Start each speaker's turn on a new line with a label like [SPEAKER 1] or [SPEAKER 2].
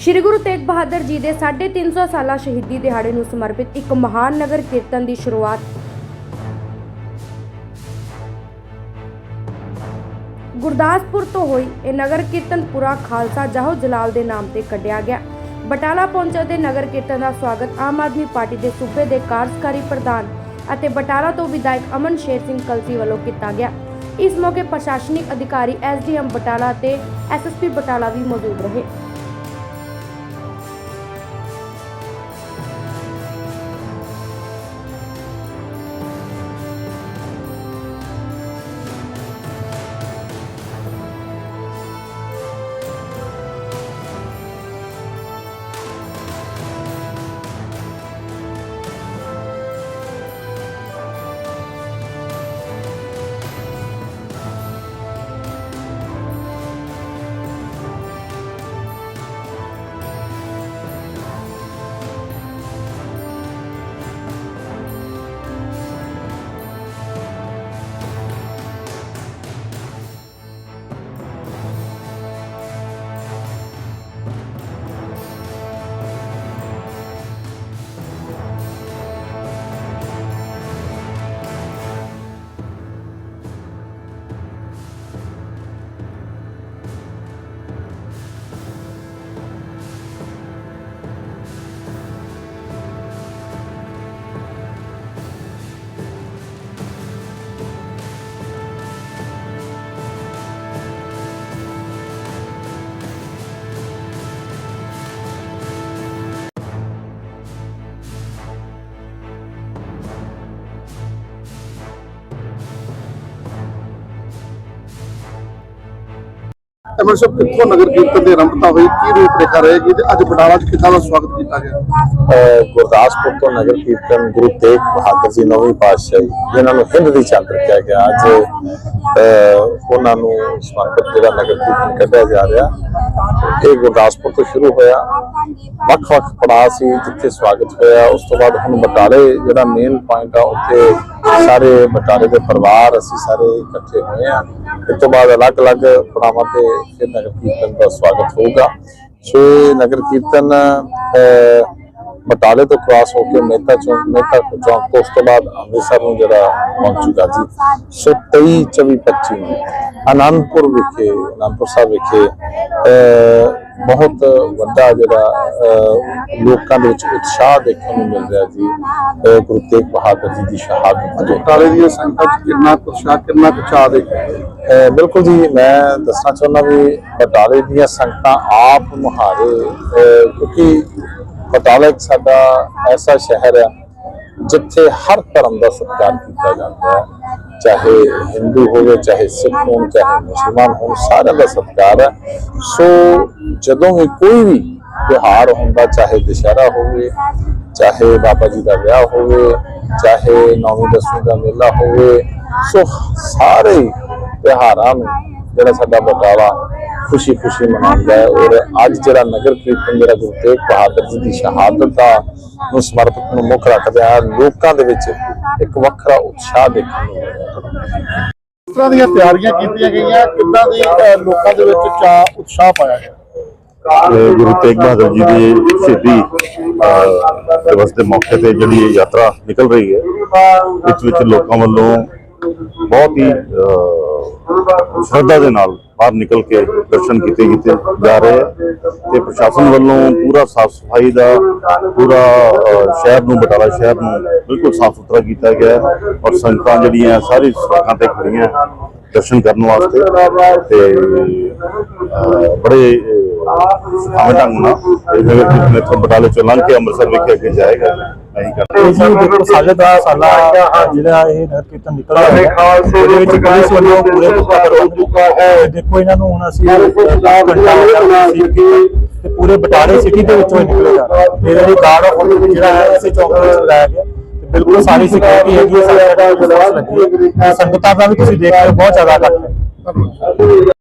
[SPEAKER 1] ਸ਼੍ਰੀ ਗੁਰੂ ਤੇਗ ਬਹਾਦਰ ਜੀ ਦੇ 350 ਸਾਲਾ ਸ਼ਹੀਦੀ ਦਿਹਾੜੇ ਨੂੰ ਸਮਰਪਿਤ ਇੱਕ ਮਹਾਨ ਨਗਰ ਕੀਰਤਨ ਦੀ ਸ਼ੁਰੂਆਤ ਗੁਰਦਾਸਪੁਰ ਤੋਂ ਹੋਈ। ਇਹ ਨਗਰ ਕੀਰਤਨ ਪੂਰਾ ਖਾਲਸਾ ਜਾਹੋ ਜਲਾਲ ਦੇ ਨਾਮ ਤੇ ਕੱਢਿਆ ਗਿਆ। ਬਟਾਲਾ ਪਹੁੰਚੇ ਦੇ ਨਗਰ ਕੀਰਤਨ ਦਾ ਸਵਾਗਤ ਆਮ ਆਦਮੀ ਪਾਰਟੀ ਦੇ ਸੂਬੇ ਦੇ ਕਾਰਜਕਾਰੀ ਪ੍ਰਧਾਨ ਅਤੇ ਬਟਾਲਾ ਤੋਂ ਵਿਧਾਇਕ ਅਮਨ ਸ਼ੇਰ ਸਿੰਘ ਕਲਸੀ ਵੱਲੋਂ ਕੀਤਾ ਗਿਆ। ਇਸ ਮੌਕੇ ਪ੍ਰਸ਼ਾਸਨਿਕ ਅਧਿਕਾਰੀ ਐਸਡੀਐਮ ਬਟਾਲਾ ਤੇ ਐਸਐਸਪੀ ਬਟਾਲਾ ਵੀ ਮੌਜੂਦ ਰਹੇ।
[SPEAKER 2] ਅਮਰ ਸਾਹਿਬ ਕਿੱਥੋਂ ਨਗਰ ਕੀਰਤਨ ਦੀ ਆਰੰਭਤਾ ਹੋਈ, ਕੀ ਰੂਪ ਰੇਖਾ ਰਹੇਗੀ ਤੇ ਅੱਜ ਬਟਾਲਾ 'ਚ ਕਿੱਦਾਂ ਦਾ ਸਵਾਗਤ ਕੀਤਾ ਗਿਆ?
[SPEAKER 3] ਗੁਰਦਾਸਪੁਰ ਤੋਂ ਨਗਰ ਕੀਰਤਨ ਗੁਰੂ ਤੇਗ ਬਹਾਦਰ ਜੀ ਨੌਵੀਂ ਪਾਤਸ਼ਾਹੀ, ਜਿਨ੍ਹਾਂ ਨੂੰ ਹਿੰਦ ਦੀ ਚਾਦਰ ਕਿਹਾ ਗਿਆ। ਅੱਜ ਉਹਨਾਂ ਨੂੰ ਸਮਰਪਿਤ ਜਿਹੜਾ ਨਗਰ ਕੀਰਤਨ ਕੱਢਿਆ ਜਾ ਰਿਹਾ, ਇਹ ਗੁਰਦਾਸਪੁਰ ਤੋਂ ਸ਼ੁਰੂ ਹੋਇਆ। ਵੱਖ-ਵੱਖ ਪੜਾਅ ਸੀ ਜਿੱਥੇ ਸਵਾਗਤ ਹੋਇਆ। ਉਸ ਤੋਂ ਬਾਅਦ ਹੁਣ ਬਟਾਲੇ ਜਿਹੜਾ ਮੇਨ ਪੁਆਇੰਟ ਆ ਉੱਥੇ ਸਾਰੇ ਬਟਾਲੇ ਦੇ ਪਰਿਵਾਰ ਅਸੀਂ ਸਾਰੇ ਇਕੱਠੇ ਹੋਏ ਆ ਇਸ ਤੋਂ ਬਾਅਦ ਅਲੱਗ-ਅਲੱਗ ਪੜਾਵਾਂ ਤੇ ਫਿਰ ਨਗਰ ਕੀਰਤਨ ਦਾ ਸਵਾਗਤ ਹੋਊਗਾ। ਸੋ ਨਗਰ ਕੀਰਤਨ ਅਹ, ਬਟਾਲੇ ਤੋਂ ਕ੍ਰਾਸ ਹੋ ਕੇ ਮਹਿਤਾ ਚੌਂਕ ਮਹਿਤਾ ਚੌਂਕ ਤੋਂ ਉਸ ਤੋਂ ਬਾਅਦ ਅੰਮ੍ਰਿਤਸਰ ਨੂੰ ਜਿਹੜਾ ਪਹੁੰਚੂਗਾ ਜੀ ਸੋ। 23 24 25 ਨੂੰ ਆਨੰਦਪੁਰ ਵਿਖੇ ਆਨੰਦਪੁਰ ਸਾਹਿਬ ਵਿਖੇ ਅਹ, ਬਹੁਤ ਵੱਡਾ ਜਿਹੜਾ ਲੋਕਾਂ ਦੇ ਵਿੱਚ ਉਤਸ਼ਾਹ ਦੇਖਣ ਨੂੰ ਮਿਲ ਰਿਹਾ ਜੀ। ਗੁਰੂ ਤੇਗ ਬਹਾਦਰ ਜੀ ਦੀ ਸ਼ਹਾਦਤ
[SPEAKER 2] ਅੱਜ
[SPEAKER 3] ਦੇ
[SPEAKER 2] ਸੰਗਤਾਂ ਕਿੰਨਾ ਉਤਸ਼ਾਹ ਕਿੰਨਾ ਚਾਅ ਦੇ
[SPEAKER 3] ਬਿਲਕੁਲ ਜੀ ਮੈਂ ਦੱਸਣਾ ਚਾਹੁੰਦਾ ਵੀ ਬਟਾਲੇ ਦੀਆਂ ਸੰਗਤਾਂ ਆਪ ਮੁਹਾਰੇ ਕਿਉਂਕਿ ਬਟਾਲਾ ਇੱਕ ਸਾਡਾ ਐਸਾ ਸ਼ਹਿਰ ਹੈ ਜਿੱਥੇ ਹਰ ਧਰਮ ਦਾ ਸਤਿਕਾਰ ਕੀਤਾ ਜਾਂਦਾ ਹੈ। ਚਾਹੇ ਹਿੰਦੂ ਹੋਵੇ, ਚਾਹੇ ਸਿੱਖ ਹੋਣ, ਚਾਹੇ ਮੁਸਲਮਾਨ ਹੋਣ, ਸਾਰਿਆਂ ਦਾ ਸਤਿਕਾਰ ਹੈ। ਸੋ ਜਦੋਂ ਵੀ ਕੋਈ ਵੀ ਤਿਉਹਾਰ ਹੁੰਦਾ, ਚਾਹੇ ਦੁਸ਼ਹਿਰਾ ਹੋਵੇ, ਚਾਹੇ ਬਾਬਾ ਜੀ ਦਾ ਵਿਆਹ ਹੋਵੇ, ਚਾਹੇ ਨੌਵੀਂ, ਦਸਵੀਂ ਦਾ ਮੇਲਾ ਹੋਵੇ, ਸੋ ਸਾਰੇ ਹੀ ਤਿਉਹਾਰਾਂ ਨੂੰ ਜਿਹੜਾ ਸਾਡਾ ਬਟਾਲਾ ਖੁਸ਼ੀ ਖੁਸ਼ੀ ਮਨਾਉਂਦਾ ਹੈ ਔਰ ਅੱਜ ਜਿਹੜਾ ਨਗਰ ਕੀਰਤਨ, ਜਿਹੜਾ ਗੁਰੂ ਤੇਗ ਬਹਾਦਰ ਜੀ ਦੀ ਸ਼ਹਾਦਤ ਦਾ ਨੂੰ ਸਮਰਪਿਤ ਨੂੰ ਮੁੱਖ ਰੱਖਦਾ ਹੈ ਲੋਕਾਂ ਦੇ ਵਿੱਚ ਇੱਕ ਵੱਖਰਾ ਉਤਸ਼ਾਹ ਦੇਖਣ ਨੂੰ
[SPEAKER 2] ਇਸ ਤਰ੍ਹਾਂ ਦੀਆਂ ਤਿਆਰੀਆਂ ਕੀਤੀਆਂ ਗਈਆਂ? ਕਿੱਦਾਂ ਦੀ ਅਹ, ਲੋਕਾਂ ਦੇ ਵਿੱਚ ਚਾਅ ਉਤਸ਼ਾਹ ਪਾਇਆ ਗਿਆ?
[SPEAKER 4] ਤੇ ਗੁਰੂ ਤੇਗ ਬਹਾਦਰ ਜੀ ਦੀ ਸ਼ਹੀਦੀ ਦਿਵਸ ਦੇ ਮੌਕੇ ਤੇ ਜਿਹੜੀ ਇਹ ਯਾਤਰਾ ਨਿਕਲ ਰਹੀ ਹੈ ਇਸ ਵਿੱਚ ਲੋਕਾਂ ਵੱਲੋਂ ਬਹੁਤ ਹੀ ਸ਼ਰਧਾ ਦੇ ਨਾਲ ਬਾਹਰ ਨਿਕਲ ਕੇ ਦਰਸ਼ਨ ਕੀਤੇ ਕੀਤੇ ਜਾ ਰਹੇ ਹੈ ਤੇ ਪ੍ਰਸ਼ਾਸਨ ਵੱਲੋਂ ਪੂਰਾ ਸਾਫ਼ ਸਫ਼ਾਈ ਦਾ, ਪੂਰਾ ਸ਼ਹਿਰ ਨੂੰ, ਬਟਾਲਾ ਸ਼ਹਿਰ ਨੂੰ ਬਿਲਕੁਲ ਸਾਫ਼ ਸੁਥਰਾ ਕੀਤਾ ਗਿਆ ਔਰ ਸੰਗਤਾਂ ਜਿਹੜੀਆਂ ਸਾਰੀ ਸੜਕਾਂ ਤੇ ਖੜੀਆਂ ਦਰਸ਼ਨ ਕਰਨ ਵਾਸਤੇ ਤੇ ਬੜੇ ਸੁਖਾਵੇਂ ਢੰਗ ਨਾਲ ਇਹ ਨਗਰ ਕੀਰਤਨ ਇੱਥੋਂ ਬਟਾਲੇ ਚੋਂ ਲੰਘ ਕੇ ਅੰਮ੍ਰਿਤਸਰ ਵਿਖੇ ਅੱਗੇ ਜਾਏਗਾ ਅਸੀਂ ਕਰਦੇ।
[SPEAKER 5] ਇਹ ਜੀ ਦੇਖੋ ਸਾਡੇ ਦਾ ਸਾਲਾ ਜਿਹੜਾ ਇਹ ਨਗਰ ਕੀਰਤਨ ਨਿਕਲ ਰਿਹਾ ਹੈ ਇਹਦੇ ਵਿੱਚ ਪੁਲਿਸ ਵੱਲੋਂ ਪੂਰੇ ਪ੍ਰਬੰਧ ਹੈ। ਦੇਖੋ ਇਹਨਾਂ ਨੂੰ ਹੁਣ ਅਸੀਂ ਘੰਟਾ ਕੀਤਾ ਤੇ ਪੂਰੇ ਬਟਾਲੇ ਸਿਟੀ ਦੇ ਵਿੱਚੋਂ ਨਿਕਲੇਗਾ ਇਹਦੇ ਲਈ ਗਾਰਡ ਜਿਹੜਾ ਹੈ ਇਸੇ ਚੌਕ ਵਿੱਚ ਲਾਇਆ ਗਿਆ ਬਿਲਕੁਲ ਸਾਰੀ ਸਿਕਿਉਰਿਟੀ ਹੈਗੀ ਹੈ ਸਾਡਾ ਜਿਹੜਾ ਲੱਗੀ ਸੰਗਤਾਂ ਦਾ ਵੀ ਤੁਸੀਂ ਦੇਖ ਰਹੇ ਹੋ ਬਹੁਤ ਜ਼ਿਆਦਾ ਹੈ